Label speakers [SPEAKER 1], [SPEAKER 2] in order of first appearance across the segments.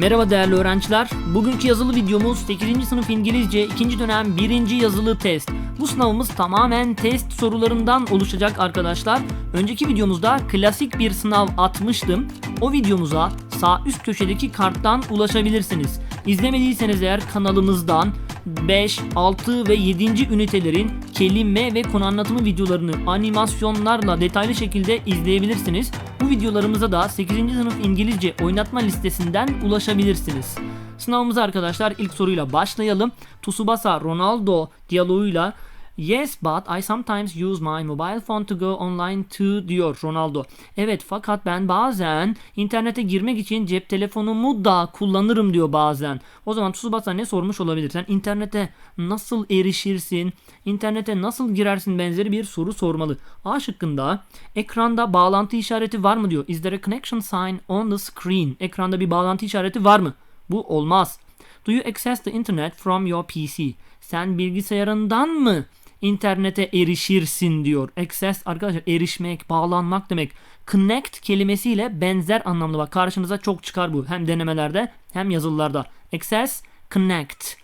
[SPEAKER 1] Merhaba değerli öğrenciler. Bugünkü yazılı videomuz 8. sınıf İngilizce 2. dönem 1. yazılı test. Bu sınavımız tamamen test sorularından oluşacak arkadaşlar. Önceki videomuzda klasik bir sınav atmıştım. O videomuza sağ üst köşedeki karttan ulaşabilirsiniz. İzlemediyseniz eğer kanalımızdan 5, 6 ve 7. ünitelerin kelime ve konu anlatımı videolarını animasyonlarla detaylı şekilde izleyebilirsiniz. Videolarımıza da 8. sınıf İngilizce oynatma listesinden ulaşabilirsiniz. Sınavımıza arkadaşlar ilk soruyla başlayalım. Tsubasa Ronaldo diyaloğuyla Yes but I sometimes use my mobile phone to go online too diyor Ronaldo. Evet fakat ben bazen internete girmek için cep telefonumu da kullanırım diyor bazen. O zaman Tsubasa ne sormuş olabilir? Sen internete nasıl erişirsin? İnternete nasıl girersin benzeri bir soru sormalı. A şıkkında ekranda bağlantı işareti var mı diyor. Is there a connection sign on the screen? Ekranda bir bağlantı işareti var mı? Bu olmaz. Do you access the internet from your PC? Sen bilgisayarından mı internete erişirsin diyor. Access arkadaşlar erişmek, bağlanmak demek. Connect kelimesiyle benzer anlamlı bak karşınıza çok çıkar bu. Hem denemelerde hem yazılılarda. Access, connect.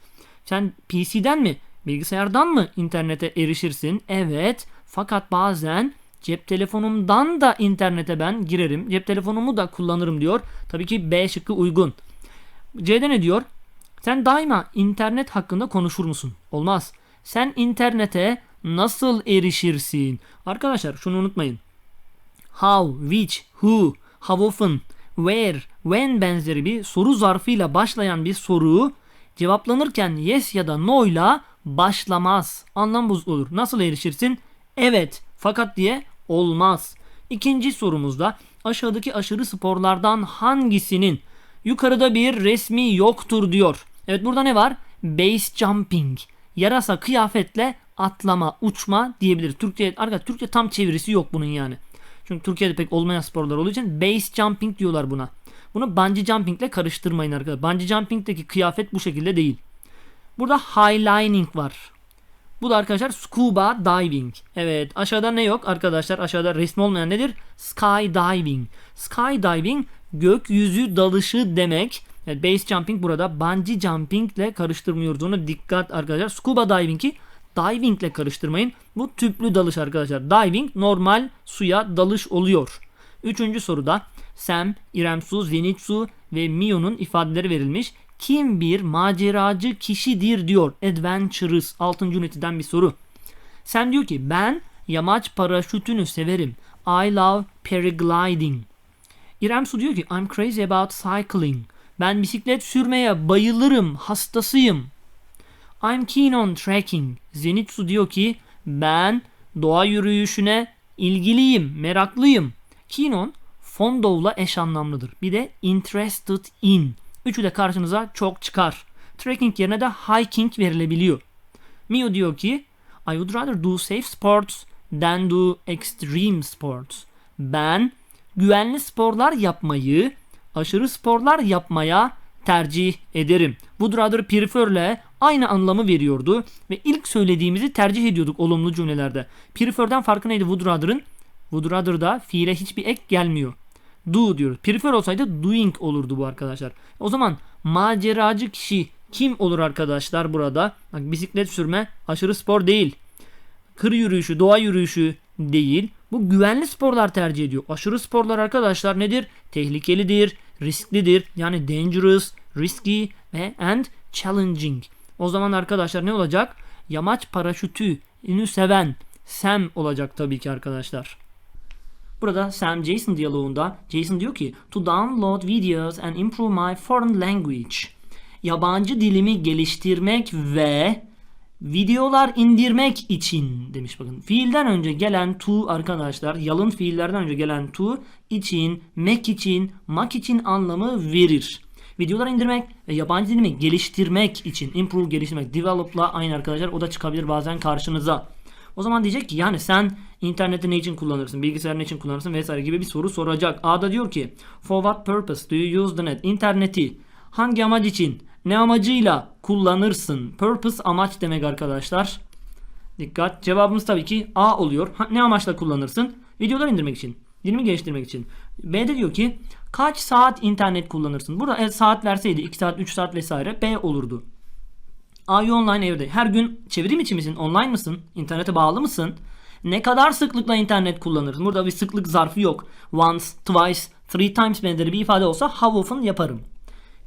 [SPEAKER 1] Sen PC'den mi, bilgisayardan mı internete erişirsin? Evet. Fakat bazen cep telefonumdan da internete ben girerim. Cep telefonumu da kullanırım diyor. Tabii ki B şıkkı uygun. C'de ne diyor? Sen daima internet hakkında konuşur musun? Olmaz. Sen internete nasıl erişirsin? Arkadaşlar şunu unutmayın. How, which, who, how often, where, when benzeri bir soru zarfıyla başlayan bir soru cevaplanırken yes ya da no ile başlamaz. Anlam bozulur. Nasıl erişirsin? Evet fakat diye olmaz. İkinci sorumuzda aşağıdaki aşırı sporlardan hangisinin yukarıda bir resmi yoktur diyor. Evet burada ne var? Base jumping. Yarasa kıyafetle atlama, uçma diyebilir. Türkçe arkadaşlar Türkçe tam çevirisi yok bunun yani. Çünkü Türkiye'de pek olmayan sporlar olduğu için base jumping diyorlar buna. Bunu bungee jumping ile karıştırmayın arkadaşlar. Bungee jumping'deki kıyafet bu şekilde değil. Burada highlining var. Bu da arkadaşlar scuba diving. Evet aşağıda ne yok arkadaşlar? Aşağıda resmi olmayan nedir? Skydiving. Skydiving gökyüzü dalışı demek. Evet, base jumping burada bungee jumping ile karıştırmıyoruz. Ona dikkat arkadaşlar. Scuba diving'i diving ile karıştırmayın. Bu tüplü dalış arkadaşlar. Diving normal suya dalış oluyor. Üçüncü soruda Sam, İrem Su, Zenit Su ve Mio'nun ifadeleri verilmiş. Kim bir maceracı kişidir diyor. Adventurous 6. üniteden bir soru. Sam diyor ki ben yamaç paraşütünü severim. I love paragliding. İrem Su diyor ki I'm crazy about cycling. Ben bisiklet sürmeye bayılırım, hastasıyım. I'm keen on trekking. Zenitsu diyor ki ben doğa yürüyüşüne ilgiliyim, meraklıyım. Keen on fondow'la eş anlamlıdır. Bir de interested in. Üçü de karşınıza çok çıkar. Trekking yerine de hiking verilebiliyor. Mio diyor ki I would rather do safe sports than do extreme sports. Ben güvenli sporlar yapmayı aşırı sporlar yapmaya tercih ederim. Would rather prefer'le aynı anlamı veriyordu ve ilk söylediğimizi tercih ediyorduk olumlu cümlelerde. Prefer'den farkı neydi would rather'ın? Would rather'da fiile hiçbir ek gelmiyor. Do diyoruz. Prefer olsaydı doing olurdu bu arkadaşlar. O zaman maceracı kişi kim olur arkadaşlar burada? Bak bisiklet sürme aşırı spor değil. Kır yürüyüşü, doğa yürüyüşü değil. Bu güvenli sporlar tercih ediyor. Aşırı sporlar arkadaşlar nedir? Tehlikelidir, risklidir. Yani dangerous, risky ve and challenging. O zaman arkadaşlar ne olacak? Yamaç paraşütünü seven Sam olacak tabii ki arkadaşlar. Burada Sam Jason diyaloğunda Jason diyor ki to download videos and improve my foreign language. Yabancı dilimi geliştirmek ve videolar indirmek için demiş bakın. Fiilden önce gelen to arkadaşlar yalın fiillerden önce gelen to için, make için, mak için anlamı verir. Videolar indirmek ve yabancı dilimi geliştirmek için improve geliştirmek develop'la aynı arkadaşlar o da çıkabilir bazen karşınıza. O zaman diyecek ki yani sen interneti ne için kullanırsın, bilgisayarı ne için kullanırsın vesaire gibi bir soru soracak. A'da diyor ki for what purpose do you use the net? İnterneti hangi amaç için, ne amacıyla kullanırsın? Purpose amaç demek arkadaşlar. Dikkat. Cevabımız tabii ki A oluyor. Ha, ne amaçla kullanırsın? Videolar indirmek için, dilimi geliştirmek için. B'de diyor ki kaç saat internet kullanırsın? Burada evet, saat verseydi 2 saat 3 saat vesaire B olurdu. You online evde? Her gün çevrim içi misin? Online mısın? İnternete bağlı mısın? Ne kadar sıklıkla internet kullanırsın? Burada bir sıklık zarfı yok. Once, twice, three times benzeri bir ifade olsa how often yaparım.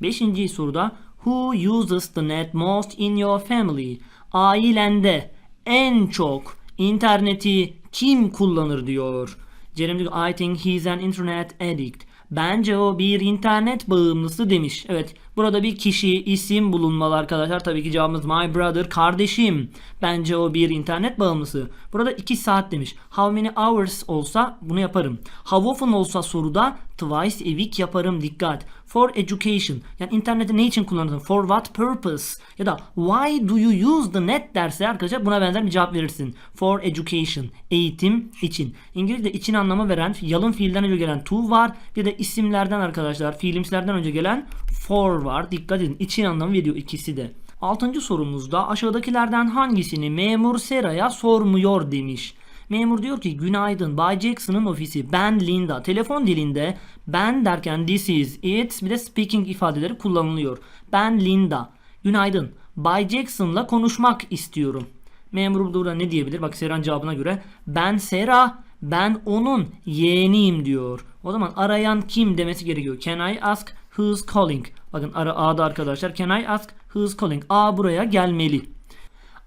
[SPEAKER 1] Beşinci soruda Who uses the net most in your family? Ailende en çok interneti kim kullanır diyor. Jeremy diyor I think he's an internet addict. Bence o bir internet bağımlısı demiş. Evet burada bir kişi isim bulunmalı arkadaşlar. Tabii ki cevabımız my brother kardeşim. Bence o bir internet bağımlısı. Burada 2 saat demiş. How many hours olsa bunu yaparım. How often olsa soruda twice a week yaparım dikkat. For education yani interneti ne için kullanırsın? For what purpose? Ya da why do you use the net derse arkadaşlar buna benzer bir cevap verirsin. For education eğitim için. İngilizce için anlamı veren yalın fiilden önce gelen to var. Bir de isimlerden arkadaşlar fiilimslerden önce gelen for var. Dikkat edin için anlamı veriyor ikisi de. Altıncı sorumuzda aşağıdakilerden hangisini memur Sera'ya sormuyor demiş. Memur diyor ki günaydın Bay Jackson'ın ofisi ben Linda. Telefon dilinde ben derken this is it bir de speaking ifadeleri kullanılıyor. Ben Linda. Günaydın Bay Jackson'la konuşmak istiyorum. Memur burada ne diyebilir? Bak Sera'nın cevabına göre ben Sera ben onun yeğeniyim diyor. O zaman arayan kim demesi gerekiyor. Can I ask who's calling? Bakın ara A'da arkadaşlar. Can I ask who's calling? A buraya gelmeli.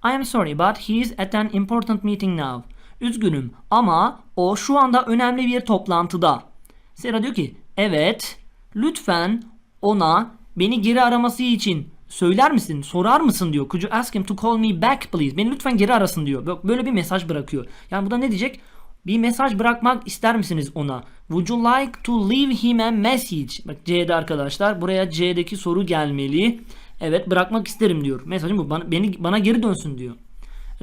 [SPEAKER 1] I am sorry but he's at an important meeting now. Üzgünüm ama o şu anda önemli bir toplantıda. Sera diyor ki evet lütfen ona beni geri araması için söyler misin sorar mısın diyor. Could you ask him to call me back please? Beni lütfen geri arasın diyor. Böyle bir mesaj bırakıyor. Yani bu da ne diyecek? Bir mesaj bırakmak ister misiniz ona? Would you like to leave him a message? Bak C'de arkadaşlar. Buraya C'deki soru gelmeli. Evet bırakmak isterim diyor. Mesajım bu. Bana, beni, bana geri dönsün diyor.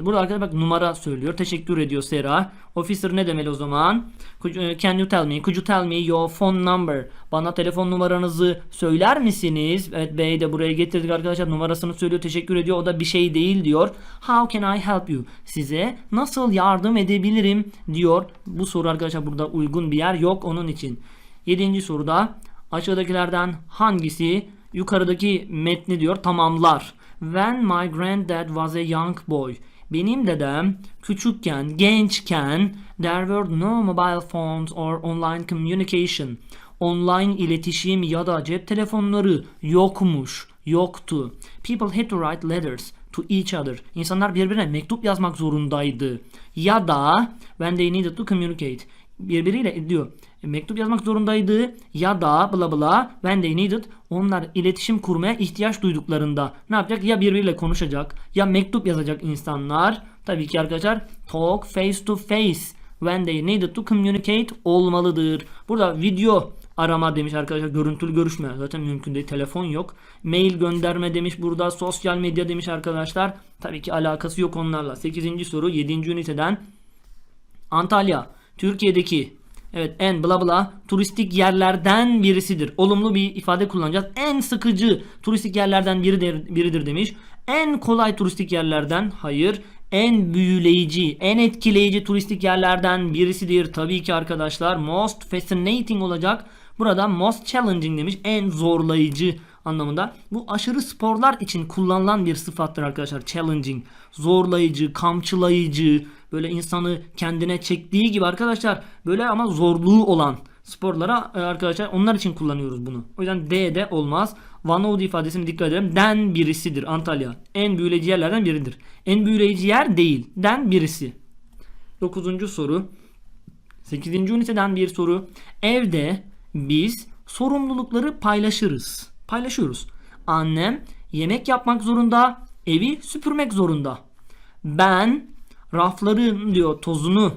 [SPEAKER 1] Burada arkadaşlar bak numara söylüyor. Teşekkür ediyor Sera. Officer ne demeli o zaman? You- Can you tell me? Could you tell me your phone number? Bana telefon numaranızı söyler misiniz? Evet Bey de buraya getirdik arkadaşlar. Numarasını söylüyor. Teşekkür ediyor. O da bir şey değil diyor. How can I help you? Size nasıl yardım edebilirim diyor. Bu soru arkadaşlar burada uygun bir yer yok onun için. Yedinci soruda aşağıdakilerden hangisi yukarıdaki metni diyor tamamlar. When my granddad was a young boy. Benim dedem küçükken, gençken there were no mobile phones or online communication. Online iletişim ya da cep telefonları yokmuş, yoktu. People had to write letters to each other. İnsanlar birbirine mektup yazmak zorundaydı. Ya da when they needed to communicate. Birbiriyle diyor mektup yazmak zorundaydı ya da bla bla when they needed onlar iletişim kurmaya ihtiyaç duyduklarında ne yapacak ya birbiriyle konuşacak ya mektup yazacak insanlar tabii ki arkadaşlar talk face to face when they needed to communicate olmalıdır. Burada video arama demiş arkadaşlar görüntülü görüşme zaten mümkün değil telefon yok. Mail gönderme demiş burada sosyal medya demiş arkadaşlar. Tabii ki alakası yok onlarla. 8. soru 7. üniteden Antalya Türkiye'deki evet en bla bla turistik yerlerden birisidir. Olumlu bir ifade kullanacağız. En sıkıcı turistik yerlerden biridir, biridir demiş. En kolay turistik yerlerden hayır. En büyüleyici, en etkileyici turistik yerlerden birisidir. Tabii ki arkadaşlar most fascinating olacak. Burada most challenging demiş. En zorlayıcı anlamında. Bu aşırı sporlar için kullanılan bir sıfattır arkadaşlar. Challenging, zorlayıcı, kamçılayıcı, böyle insanı kendine çektiği gibi arkadaşlar böyle ama zorluğu olan sporlara e, arkadaşlar onlar için kullanıyoruz bunu. O yüzden D'de olmaz. Van Oud ifadesine dikkat edelim. Den birisidir Antalya. En büyüleyici yerlerden biridir. En büyüleyici yer değil. Den birisi. Dokuzuncu soru. 8. üniteden bir soru. Evde biz sorumlulukları paylaşırız. Paylaşıyoruz. Annem yemek yapmak zorunda, evi süpürmek zorunda. Ben rafların diyor tozunu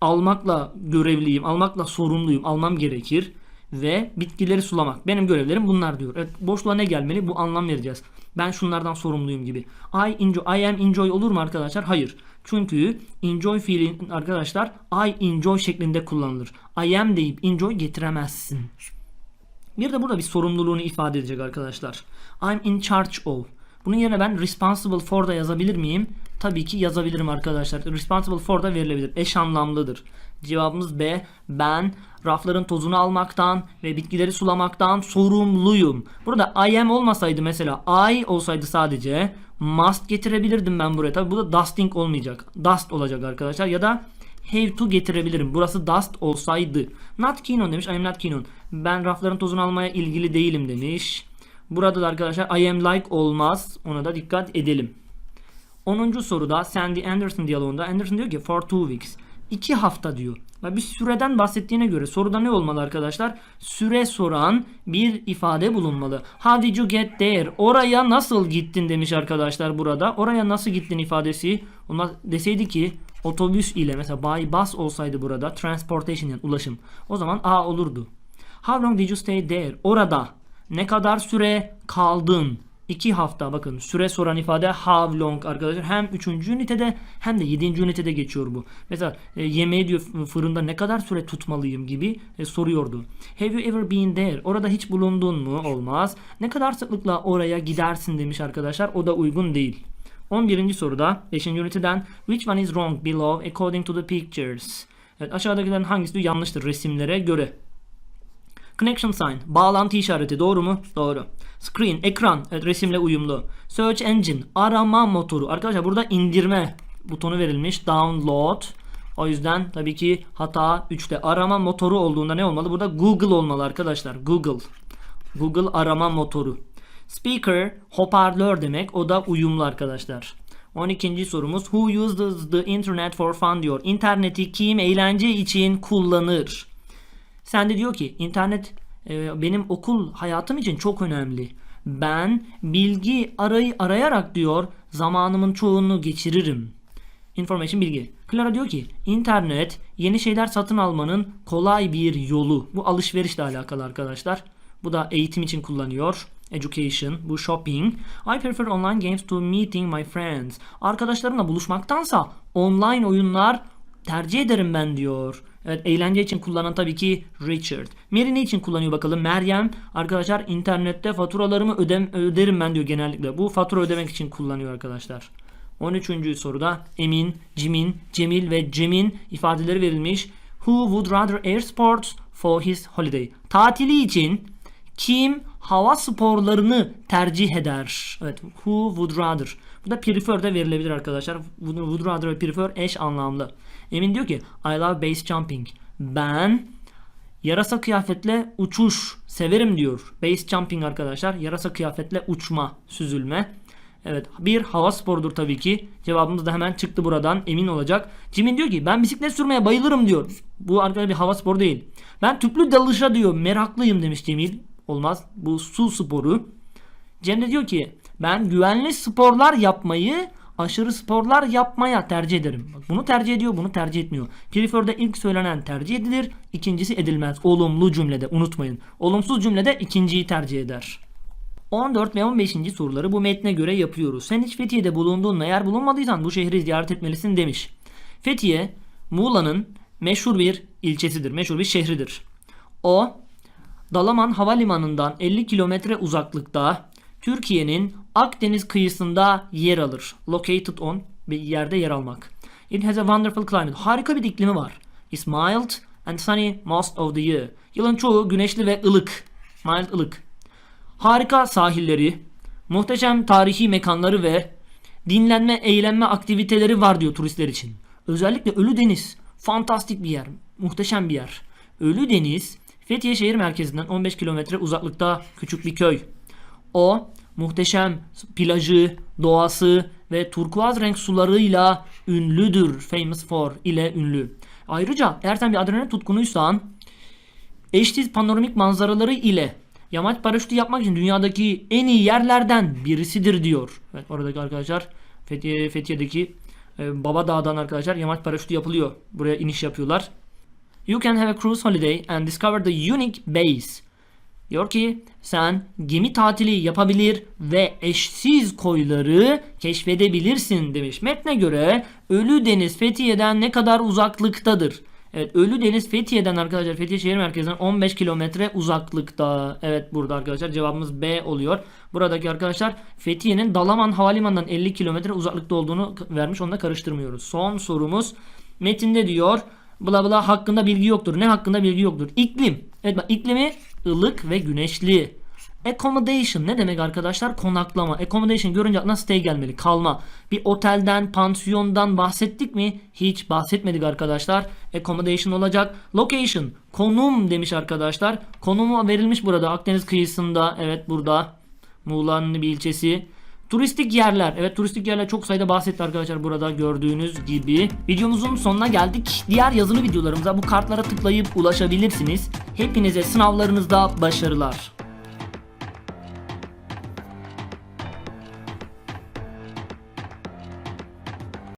[SPEAKER 1] almakla görevliyim, almakla sorumluyum, almam gerekir ve bitkileri sulamak. Benim görevlerim bunlar diyor. Evet, boşluğa ne gelmeli? Bu anlam vereceğiz. Ben şunlardan sorumluyum gibi. I enjoy, I am enjoy olur mu arkadaşlar? Hayır. Çünkü enjoy fiili arkadaşlar I enjoy şeklinde kullanılır. I am deyip enjoy getiremezsin. Bir de burada bir sorumluluğunu ifade edecek arkadaşlar. I'm in charge of. Bunun yerine ben responsible for da yazabilir miyim? Tabii ki yazabilirim arkadaşlar. Responsible for da verilebilir. Eş anlamlıdır. Cevabımız B. Ben rafların tozunu almaktan ve bitkileri sulamaktan sorumluyum. Burada I am olmasaydı mesela I olsaydı sadece must getirebilirdim ben buraya. Tabi bu da dusting olmayacak. Dust olacak arkadaşlar ya da have to getirebilirim. Burası dust olsaydı. Not keen on demiş. I am not keen on. Ben rafların tozunu almaya ilgili değilim demiş. Burada da arkadaşlar I am like olmaz. Ona da dikkat edelim. 10. soruda Sandy Anderson diyaloğunda Anderson diyor ki for two weeks. 2 hafta diyor. Bir süreden bahsettiğine göre soruda ne olmalı arkadaşlar? Süre soran bir ifade bulunmalı. How did you get there? Oraya nasıl gittin demiş arkadaşlar burada. Oraya nasıl gittin ifadesi. Onlar deseydi ki otobüs ile mesela by bus olsaydı burada transportation yani ulaşım. O zaman A olurdu. How long did you stay there? Orada ne kadar süre kaldın? 2 hafta bakın süre soran ifade how long arkadaşlar hem 3. ünitede hem de 7. ünitede geçiyor bu. Mesela e, yemeği diyor fırında ne kadar süre tutmalıyım gibi e, soruyordu. Have you ever been there? Orada hiç bulundun mu? Olmaz. Ne kadar sıklıkla oraya gidersin demiş arkadaşlar. O da uygun değil. 11. soruda 5. üniteden which one is wrong below according to the pictures? Evet aşağıdakilerin hangisi diyor yanlıştır resimlere göre. Connection sign, bağlantı işareti doğru mu? Doğru. Screen, ekran, resimle uyumlu. Search engine, arama motoru. Arkadaşlar burada indirme butonu verilmiş. Download. O yüzden tabii ki hata 3'te arama motoru olduğunda ne olmalı? Burada Google olmalı arkadaşlar. Google. Google arama motoru. Speaker, hoparlör demek. O da uyumlu arkadaşlar. 12. sorumuz Who uses the internet for fun diyor. İnterneti kim eğlence için kullanır? Sen de diyor ki internet e, benim okul hayatım için çok önemli. Ben bilgi arayı arayarak diyor zamanımın çoğunu geçiririm. Information bilgi. Clara diyor ki internet yeni şeyler satın almanın kolay bir yolu. Bu alışverişle alakalı arkadaşlar. Bu da eğitim için kullanıyor. Education, bu shopping. I prefer online games to meeting my friends. Arkadaşlarımla buluşmaktansa online oyunlar tercih ederim ben diyor. Evet eğlence için kullanan tabii ki Richard. Mary ne için kullanıyor bakalım? Meryem arkadaşlar internette faturalarımı ödem öderim ben diyor genellikle. Bu fatura ödemek için kullanıyor arkadaşlar. 13. soruda Emin, Jimin, Cemil ve Cem'in ifadeleri verilmiş. Who would rather air sports for his holiday? Tatili için kim hava sporlarını tercih eder? Evet, who would rather. Bu da prefer de verilebilir arkadaşlar. Would rather ve prefer eş anlamlı. Emin diyor ki I love base jumping. Ben yarasa kıyafetle uçuş severim diyor. Base jumping arkadaşlar. Yarasa kıyafetle uçma, süzülme. Evet bir hava sporudur tabii ki. Cevabımız da hemen çıktı buradan emin olacak. Jimin diyor ki ben bisiklet sürmeye bayılırım diyor. Bu arkadaşlar bir hava sporu değil. Ben tüplü dalışa diyor meraklıyım demiş Cemil. Olmaz bu su sporu. Cem de diyor ki ben güvenli sporlar yapmayı aşırı sporlar yapmaya tercih ederim. Bunu tercih ediyor, bunu tercih etmiyor. Prefer'de ilk söylenen tercih edilir, ikincisi edilmez. Olumlu cümlede unutmayın. Olumsuz cümlede ikinciyi tercih eder. 14 ve 15. soruları bu metne göre yapıyoruz. Sen hiç Fethiye'de bulunduğunla eğer bulunmadıysan bu şehri ziyaret etmelisin demiş. Fethiye, Muğla'nın meşhur bir ilçesidir, meşhur bir şehridir. O, Dalaman Havalimanı'ndan 50 kilometre uzaklıkta Türkiye'nin Akdeniz kıyısında yer alır. Located on bir yerde yer almak. It has a wonderful climate. Harika bir iklimi var. It's mild and sunny most of the year. Yılın çoğu güneşli ve ılık. Mild ılık. Harika sahilleri, muhteşem tarihi mekanları ve dinlenme, eğlenme aktiviteleri var diyor turistler için. Özellikle Ölü Deniz. Fantastik bir yer. Muhteşem bir yer. Ölü Deniz, Fethiye şehir merkezinden 15 kilometre uzaklıkta küçük bir köy. O muhteşem plajı, doğası ve turkuaz renk sularıyla ünlüdür. Famous for ile ünlü. Ayrıca eğer bir adrenalin tutkunuysan eşsiz panoramik manzaraları ile yamaç paraşütü yapmak için dünyadaki en iyi yerlerden birisidir diyor. Evet oradaki arkadaşlar Fethiye, Fethiye'deki e, Baba Dağ'dan arkadaşlar yamaç paraşütü yapılıyor. Buraya iniş yapıyorlar. You can have a cruise holiday and discover the unique base. Diyor ki sen gemi tatili yapabilir ve eşsiz koyları keşfedebilirsin demiş. Metne göre Ölü Deniz Fethiye'den ne kadar uzaklıktadır? Evet Ölü Deniz Fethiye'den arkadaşlar Fethiye şehir merkezinden 15 kilometre uzaklıkta. Evet burada arkadaşlar cevabımız B oluyor. Buradaki arkadaşlar Fethiye'nin Dalaman Havalimanı'ndan 50 kilometre uzaklıkta olduğunu vermiş. Onu da karıştırmıyoruz. Son sorumuz metinde diyor bla bla hakkında bilgi yoktur. Ne hakkında bilgi yoktur? İklim. Evet bak iklimi ılık ve güneşli. Accommodation ne demek arkadaşlar? Konaklama. Accommodation görünce aklına stay gelmeli. Kalma. Bir otelden, pansiyondan bahsettik mi? Hiç bahsetmedik arkadaşlar. Accommodation olacak. Location. Konum demiş arkadaşlar. Konumu verilmiş burada. Akdeniz kıyısında. Evet burada. Muğla'nın bir ilçesi. Turistik yerler. Evet turistik yerler çok sayıda bahsetti arkadaşlar burada gördüğünüz gibi. Videomuzun sonuna geldik. Diğer yazılı videolarımıza bu kartlara tıklayıp ulaşabilirsiniz. Hepinize sınavlarınızda başarılar.